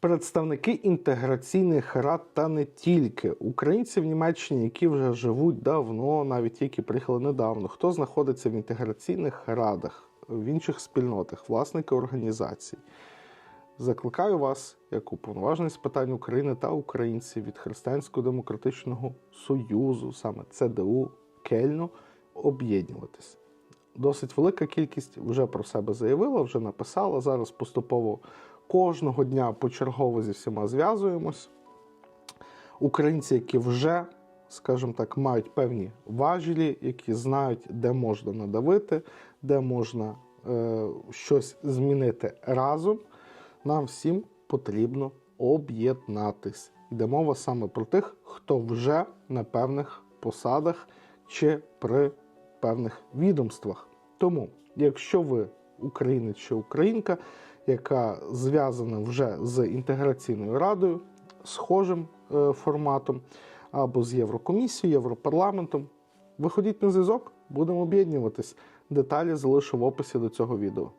Представники інтеграційних рад та не тільки українці в Німеччині, які вже живуть давно, навіть які приїхали недавно. Хто знаходиться в інтеграційних радах, в інших спільнотах, власники організацій. Закликаю вас, як уповноважений з питань України та українців від Християнського демократичного союзу, саме ЦДУ Кельну, об'єднуватись. Досить велика кількість вже про себе заявила, вже написала. Зараз поступово кожного дня почергово зі всіма зв'язуємось. Українці, які вже, скажімо так, мають певні важелі, які знають, де можна надавити, де можна е, щось змінити разом, нам всім потрібно об'єднатись. Йде мова саме про тих, хто вже на певних посадах чи при певних відомствах. Тому, якщо ви українець чи українка, яка зв'язана вже з інтеграційною радою, схожим е, форматом, або з Єврокомісією, Європарламентом, виходіть на зв'язок, будемо об'єднуватись. Деталі залишу в описі до цього відео.